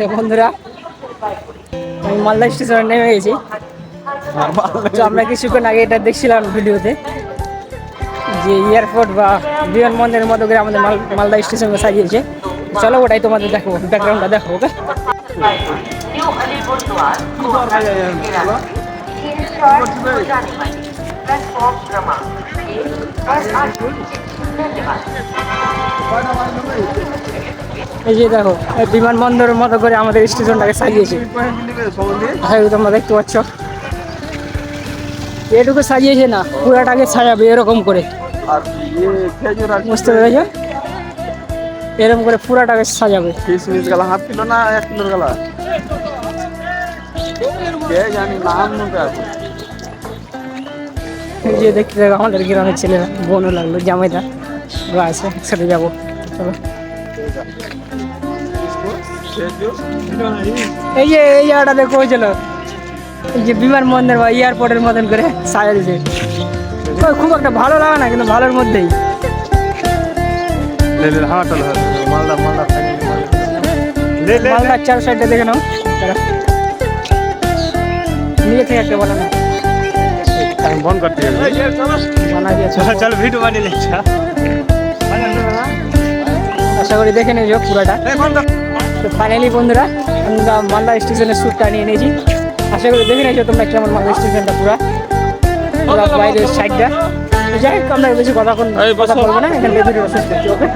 তো বন্ধুরা, আমি মালদা স্টেশনে নেমে গেছি। তো আমরা কিছুক্ষণ আগে এটা দেখছিলাম ভিডিওতে, যে এয়ারপোর্ট বা বিমানবন্দরের মতো করে আমাদের মাল মালদা স্টেশনকে সাজিয়েছে। চলো ওটাই তোমাদের দেখো ব্যাকগ্রাউন্ডটা দেখো, ওকে? এই যে দেখো বিমানবন্দরের মতো করে আমাদের স্টেশনটাকে সাজিয়েছে। হ্যাঁ তোমরা দেখতে পাচ্ছ? এটুকু সাজিয়েছে না, পুরাটাকে সাজাবে এরকম করে। বুঝতে পেরেছ? এরকম করে পুরাটাকে সাজাবে। কিলো না যে দেখতে দেখো আমাদের গ্রামের ছেলেরা, বোনও লাগল, জামাইদা। আছে একসাথে যাব। চলো। এই যে এই জায়গাটা দেখো হয়েছিল এই যে বিমানবন্দর বা এয়ারপোর্টের মতন করে সাজা ওই খুব একটা ভালো লাগে না কিন্তু ভালোর মধ্যেই। মালদার চার সাইডটা দেখে নাও। নিজে থেকে একটা বলে না। বন্ধ করতে চল ভিডিও বানিয়ে আশা করি দেখে নিয়েছো পুরোটা। তো ফাইনালি বন্ধুরা আমরা মালদা স্টেশনের স্যুটটা নিয়ে নিয়েছি। আশা করি দেখে নিয়েছো তোমরা কেমন মালদা স্টেশনটা পুরা। পুরা বাইরের সাইডটা যাই হোক আমরা বেশি কথা। কথা বলব না এখান থেকে ওকে?